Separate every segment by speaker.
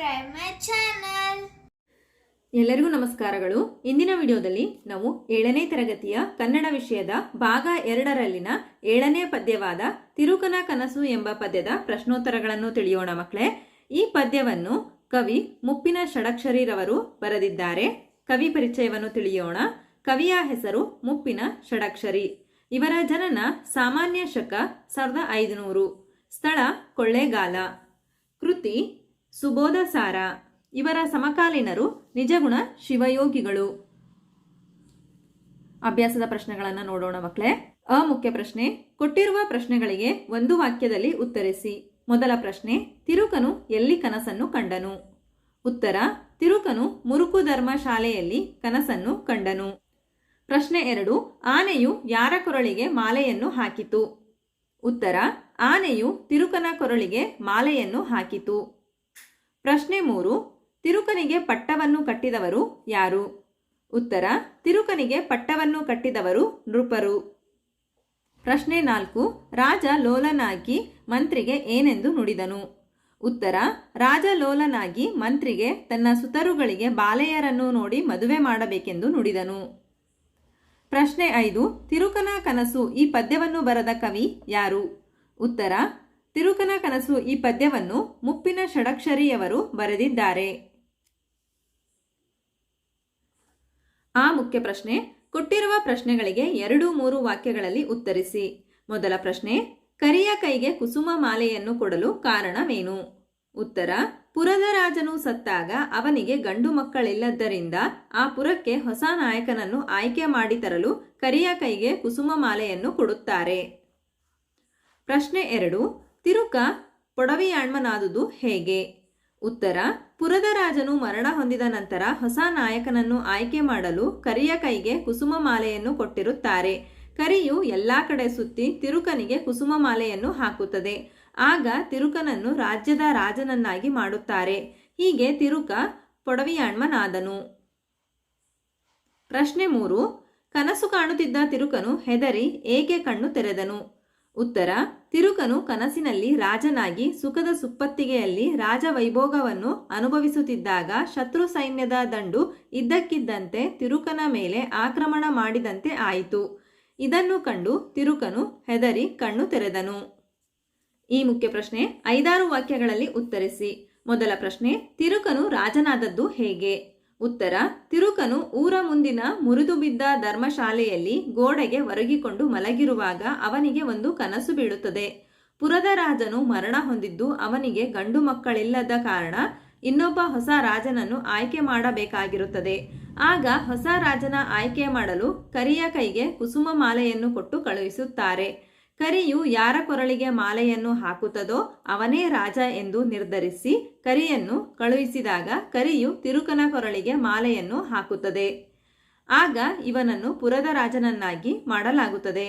Speaker 1: subscribe ಮೈ.
Speaker 2: ಎಲ್ಲರಿಗೂ ನಮಸ್ಕಾರಗಳು. ಇಂದಿನ ವಿಡಿಯೋದಲ್ಲಿ ನಾವು ಏಳನೇ ತರಗತಿಯ ಕನ್ನಡ ವಿಷಯದ ಭಾಗ ಎರಡರಲ್ಲಿನ ಏಳನೇ ಪದ್ಯವಾದ ತಿರುಕನ ಕನಸು ಎಂಬ ಪದ್ಯದ ಪ್ರಶ್ನೋತ್ತರಗಳನ್ನು ತಿಳಿಯೋಣ ಮಕ್ಕಳೇ. ಈ ಪದ್ಯವನ್ನು ಕವಿ ಮುಪ್ಪಿನ ಷಡಕ್ಷರಿರವರು ಬರೆದಿದ್ದಾರೆ. ಕವಿ ಪರಿಚಯವನ್ನು ತಿಳಿಯೋಣ. ಕವಿಯ ಹೆಸರು ಮುಪ್ಪಿನ ಷಡಕ್ಷರಿ. ಇವರ ಜನನ ಸಾಮಾನ್ಯ ಶಕ ಸಾವಿರದ ಐದುನೂರು. ಸ್ಥಳ ಕೊಳ್ಳೇಗಾಲ. ಕೃತಿ ಸುಬೋಧ ಸಾರ, ಇವರ ಸಮಕಾಲೀನರು ನಿಜಗುಣ ಶಿವಯೋಗಿಗಳು. ಅಭ್ಯಾಸದ ಪ್ರಶ್ನೆಗಳನ್ನು ನೋಡೋಣ ಮಕ್ಕಳೇ ಅ ಮುಖ್ಯ ಪ್ರಶ್ನೆ, ಕೊಟ್ಟಿರುವ ಪ್ರಶ್ನೆಗಳಿಗೆ ಒಂದು ವಾಕ್ಯದಲ್ಲಿ ಉತ್ತರಿಸಿ. ಮೊದಲ ಪ್ರಶ್ನೆ, ತಿರುಕನು ಎಲ್ಲಿ ಕನಸನ್ನು ಕಂಡನು? ಉತ್ತರ, ತಿರುಕನು ಮುರುಕು ಧರ್ಮ ಶಾಲೆಯಲ್ಲಿ ಕನಸನ್ನು ಕಂಡನು. ಪ್ರಶ್ನೆ ಎರಡು, ಆನೆಯು ಯಾರ ಕೊರಳಿಗೆ ಮಾಲೆಯನ್ನು ಹಾಕಿತು? ಉತ್ತರ, ಆನೆಯು ತಿರುಕನ ಕೊರಳಿಗೆ ಮಾಲೆಯನ್ನು ಹಾಕಿತು. ಪ್ರಶ್ನೆ ಮೂರು, ತಿರುಕನಿಗೆ ಪಟ್ಟವನ್ನು ಕಟ್ಟಿದವರು ಯಾರು? ಉತ್ತರ, ತಿರುಕನಿಗೆ ಪಟ್ಟವನ್ನು ಕಟ್ಟಿದವರು ನೃಪರು. ಪ್ರಶ್ನೆ ನಾಲ್ಕು, ರಾಜ ಲೋಲನಾಗಿ ಮಂತ್ರಿಗೆ ಏನೆಂದು ನುಡಿದನು? ಉತ್ತರ, ರಾಜ ಲೋಲನಾಗಿ ಮಂತ್ರಿಗೆ ತನ್ನ ಸುತರುಗಳಿಗೆ ಬಾಲೆಯರನ್ನು ನೋಡಿ ಮದುವೆ ಮಾಡಬೇಕೆಂದು ನುಡಿದನು. ಪ್ರಶ್ನೆ ಐದು, ತಿರುಕನ ಕನಸು ಈ ಪದ್ಯವನ್ನು ಬರೆದ ಕವಿ ಯಾರು? ಉತ್ತರ ತಿರುಕನ ಕನಸು ಈ ಪದ್ಯವನ್ನು ಮುಪ್ಪಿನ ಷಡಕ್ಷರಿಯವರು ಬರೆದಿದ್ದಾರೆ. ಆ ಮುಖ್ಯ ಪ್ರಶ್ನೆ, ಕೊಟ್ಟಿರುವ ಪ್ರಶ್ನೆಗಳಿಗೆ ಎರಡು ಮೂರು ವಾಕ್ಯಗಳಲ್ಲಿ ಉತ್ತರಿಸಿ. ಮೊದಲ ಪ್ರಶ್ನೆ, ಕರಿಯ ಕೈಗೆ ಕುಸುಮ ಮಾಲೆಯನ್ನು ಕೊಡಲು ಕಾರಣವೇನು? ಉತ್ತರ, ಪುರದ ರಾಜನು ಸತ್ತಾಗ ಅವನಿಗೆ ಗಂಡು ಮಕ್ಕಳಿಲ್ಲದ್ದರಿಂದ ಆ ಪುರಕ್ಕೆ ಹೊಸ ನಾಯಕನನ್ನು ಆಯ್ಕೆ ಮಾಡಿ ತರಲು ಕರಿಯ ಕೈಗೆ ಕುಸುಮ ಮಾಲೆಯನ್ನು ಕೊಡುತ್ತಾರೆ. ಪ್ರಶ್ನೆ ಎರಡು ತಿರುಕ ಪೊಡವಿಯಾಣ್ಮನಾದುದು ಹೇಗೆ? ಉತ್ತರ ಪುರದ ರಾಜನು ಮರಣ ಹೊಂದಿದ ನಂತರ ಹೊಸ ನಾಯಕನನ್ನು ಆಯ್ಕೆ ಮಾಡಲು ಕರಿಯ ಕೈಗೆ ಕುಸುಮ ಮಾಲೆಯನ್ನು ಕೊಟ್ಟಿರುತ್ತಾರೆ. ಕರಿಯು ಎಲ್ಲಾ ಕಡೆ ಸುತ್ತಿ ತಿರುಕನಿಗೆ ಕುಸುಮ ಮಾಲೆಯನ್ನು ಹಾಕುತ್ತದೆ. ಆಗ ತಿರುಕನನ್ನು ರಾಜ್ಯದ ರಾಜನನ್ನಾಗಿ ಮಾಡುತ್ತಾರೆ. ಹೀಗೆ ತಿರುಕ ಪೊಡವಿಯಾಣ್ಮನಾದನು ಪ್ರಶ್ನೆ ಮೂರು, ಕನಸು ಕಾಣುತ್ತಿದ್ದ ತಿರುಕನು ಹೆದರಿ ಏಕೆ ಕಣ್ಣು ತೆರೆದನು? ಉತ್ತರ, ತಿರುಕನು ಕನಸಿನಲ್ಲಿ ರಾಜನಾಗಿ ಸುಖದ ಸುಪ್ಪತ್ತಿಗೆಯಲ್ಲಿ ರಾಜವೈಭೋಗವನ್ನು ಅನುಭವಿಸುತ್ತಿದ್ದಾಗ ಶತ್ರು ಸೈನ್ಯದ ದಂಡು ಇದ್ದಕ್ಕಿದ್ದಂತೆ ತಿರುಕನ ಮೇಲೆ ಆಕ್ರಮಣ ಮಾಡಿದಂತೆ ಆಯಿತು. ಇದನ್ನು ಕಂಡು ತಿರುಕನು ಹೆದರಿ ಕಣ್ಣು ತೆರೆದನು. ಈ ಮುಖ್ಯ ಪ್ರಶ್ನೆ ಐದಾರು ವಾಕ್ಯಗಳಲ್ಲಿ ಉತ್ತರಿಸಿ. ಮೊದಲ ಪ್ರಶ್ನೆ, ತಿರುಕನು ರಾಜನಾದದ್ದು ಹೇಗೆ? ಉತ್ತರ, ತಿರುಕನು ಊರ ಮುಂದಿನ ಮುರಿದು ಬಿದ್ದ ಧರ್ಮಶಾಲೆಯಲ್ಲಿ ಗೋಡೆಗೆ ಒರಗಿಕೊಂಡು ಮಲಗಿರುವಾಗ ಅವನಿಗೆ ಒಂದು ಕನಸು ಬೀಳುತ್ತದೆ. ಪುರದ ರಾಜನು ಮರಣ ಹೊಂದಿದ್ದು ಅವನಿಗೆ ಗಂಡು ಮಕ್ಕಳಿಲ್ಲದ ಕಾರಣ ಇನ್ನೊಬ್ಬ ಹೊಸ ರಾಜನನ್ನು ಆಯ್ಕೆ ಮಾಡಬೇಕಾಗಿರುತ್ತದೆ. ಆಗ ಹೊಸ ರಾಜನ ಆಯ್ಕೆ ಮಾಡಲು ಕರಿಯ ಕೈಗೆ ಕುಸುಮ ಮಾಲೆಯನ್ನು ಕೊಟ್ಟು ಕಳುಹಿಸುತ್ತಾರೆ. ಕರಿಯು ಯಾರ ಕೊರಳಿಗೆ ಮಾಲೆಯನ್ನು ಹಾಕುತ್ತದೋ ಅವನೇ ರಾಜ ಎಂದು ನಿರ್ಧರಿಸಿ ಕರಿಯನ್ನು ಕಳುಹಿಸಿದಾಗ ಕರಿಯು ತಿರುಕನ ಕೊರಳಿಗೆ ಮಾಲೆಯನ್ನು ಹಾಕುತ್ತದೆ. ಆಗ ಇವನನ್ನು ಪುರದ ರಾಜನನ್ನಾಗಿ ಮಾಡಲಾಗುತ್ತದೆ.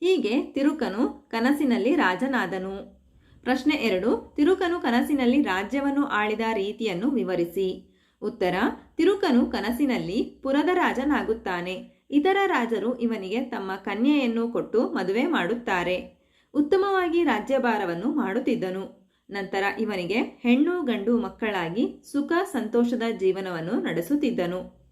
Speaker 2: ಹೀಗೆ ತಿರುಕನು ಕನಸಿನಲ್ಲಿ ರಾಜನಾದನು. ಪ್ರಶ್ನೆ ಎರಡು, ತಿರುಕನು ಕನಸಿನಲ್ಲಿ ರಾಜ್ಯವನ್ನು ಆಳಿದ ರೀತಿಯನ್ನು ವಿವರಿಸಿ. ಉತ್ತರ, ತಿರುಕನು ಕನಸಿನಲ್ಲಿ ಪುರದ ರಾಜನಾಗುತ್ತಾನೆ. ಇತರ ರಾಜರು ಇವನಿಗೆ ತಮ್ಮ ಕನ್ಯೆಯನ್ನು ಕೊಟ್ಟು ಮದುವೆ ಮಾಡುತ್ತಾರೆ. ಉತ್ತಮವಾಗಿ ರಾಜ್ಯಭಾರವನ್ನು ಮಾಡುತ್ತಿದ್ದನು. ನಂತರ ಇವನಿಗೆ ಹೆಣ್ಣು ಗಂಡು ಮಕ್ಕಳಾಗಿ ಸುಖ ಸಂತೋಷದ ಜೀವನವನ್ನು ನಡೆಸುತ್ತಿದ್ದನು.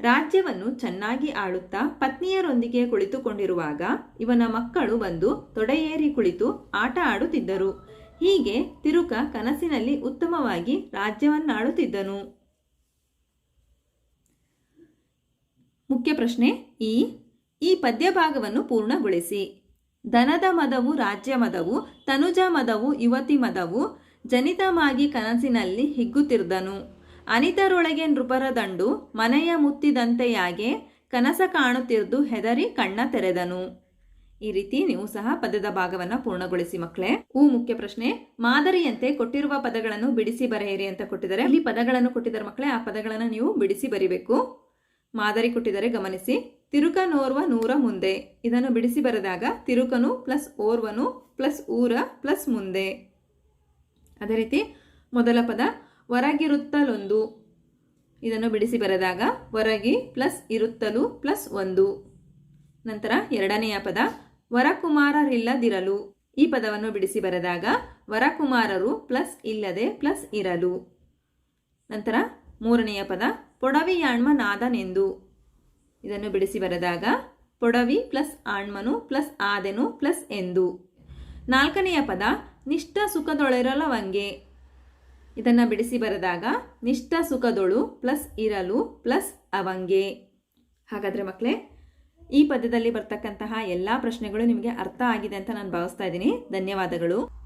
Speaker 2: ರಾಜ್ಯವನ್ನು ಚೆನ್ನಾಗಿ ಆಳುತ್ತಾ ಪತ್ನಿಯರೊಂದಿಗೆ ಕುಳಿತುಕೊಂಡಿರುವಾಗ ಇವನ ಮಕ್ಕಳು ಬಂದು ತೊಡೆಯೇರಿ ಕುಳಿತು ಆಟ ಆಡುತ್ತಿದ್ದರು. ಹೀಗೆ ತಿರುಕ ಕನಸಿನಲ್ಲಿ ಉತ್ತಮವಾಗಿ ರಾಜ್ಯವನ್ನಾಳುತ್ತಿದ್ದನು. ಮುಖ್ಯ ಪ್ರಶ್ನೆ ಈ. ಈ ಪದ್ಯ ಭಾಗವನ್ನು ಪೂರ್ಣಗೊಳಿಸಿ. ದನದ ಮದವು, ರಾಜ್ಯ ಮದವು, ತನುಜ ಮದವು, ಯುವತಿ ಮದವು, ಜನಿತಮಾಗಿ ಕನಸಿನಲ್ಲಿ ಹಿಗ್ಗುತ್ತಿರ್ದನು. ಅನಿತರೊಳಗೆ ನೃಪರ ದಂಡು, ಮನೆಯ ಮುತ್ತಿದಂತೆಯಾಗೆ ಕನಸ ಕಾಣುತ್ತಿರ್ದು ಹೆದರಿ ಕಣ್ಣ ತೆರೆದನು. ಈ ರೀತಿ ನೀವು ಸಹ ಪದದ ಭಾಗವನ್ನು ಪೂರ್ಣಗೊಳಿಸಿ ಮಕ್ಕಳೇ. ಊ ಮುಖ್ಯ ಪ್ರಶ್ನೆ. ಮಾದರಿಯಂತೆ ಕೊಟ್ಟಿರುವ ಪದಗಳನ್ನು ಬಿಡಿಸಿ ಬರೆಯಿರಿ ಅಂತ ಕೊಟ್ಟಿದ್ದಾರೆ. ಇಲ್ಲಿ ಪದಗಳನ್ನು ಕೊಟ್ಟಿದ್ದಾರೆ ಮಕ್ಕಳೇ. ಆ ಪದಗಳನ್ನು ನೀವು ಬಿಡಿಸಿ ಬರಿಬೇಕು. ಮಾದರಿ ಕೊಟ್ಟಿದ್ದಾರೆ, ಗಮನಿಸಿ. ತಿರುಕನೋರ್ವ ನೂರ ಮುಂದೆ. ಇದನ್ನು ಬಿಡಿಸಿ ಬರೆದಾಗ ತಿರುಕನು ಪ್ಲಸ್ ಓರ್ವನು ಪ್ಲಸ್ ಊರ ಪ್ಲಸ್ ಮುಂದೆ. ಅದೇ ರೀತಿ ಮೊದಲ ಪದ ಹೊರಗಿರುತ್ತಲೊಂದು ಇದನ್ನು ಬಿಡಿಸಿ ಬರೆದಾಗ ಹೊರಗಿ ಪ್ಲಸ್ ಇರುತ್ತಲು ಪ್ಲಸ್ ಒಂದು. ನಂತರ ಎರಡನೆಯ ಪದ ವರಕುಮಾರರಿಲ್ಲದಿರಲು. ಈ ಪದವನ್ನು ಬಿಡಿಸಿ ಬರೆದಾಗ ವರಕುಮಾರರು ಪ್ಲಸ್ ಇಲ್ಲದೆ ಪ್ಲಸ್ ಇರಲು. ನಂತರ ಮೂರನೆಯ ಪದ ಪೊಡವಿಯಾಣ್ಮ ನಾದನೆಂದು. ಇದನ್ನು ಬಿಡಿಸಿ ಬರೆದಾಗ, ಪೊಡವಿ ಪ್ಲಸ್ ಆಣ್ಮನು ಪ್ಲಸ್ ಆದೆನು ಪ್ಲಸ್ ಎಂದು. ನಾಲ್ಕನೆಯ ಪದ, ನಿಷ್ಠ ಸುಖದೊಳಿರಲವಂಗೆ ಇದನ್ನು ಬಿಡಿಸಿ ಬರೆದಾಗ, ನಿಷ್ಠ ಸುಖದೊಳು ಪ್ಲಸ್ ಇರಲು ಪ್ಲಸ್ ಅವಂಗೆ. ಹಾಗಾದರೆ ಮಕ್ಕಳೇ ಈ ಪದ್ಯದಲ್ಲಿ ಬರ್ತಕ್ಕಂತಹ ಎಲ್ಲ ಪ್ರಶ್ನೆಗಳು ನಿಮಗೆ ಅರ್ಥ ಆಗಿದೆ ಅಂತ ನಾನು ಭಾವಿಸ್ತಾ ಇದ್ದೀನಿ. ಧನ್ಯವಾದಗಳು.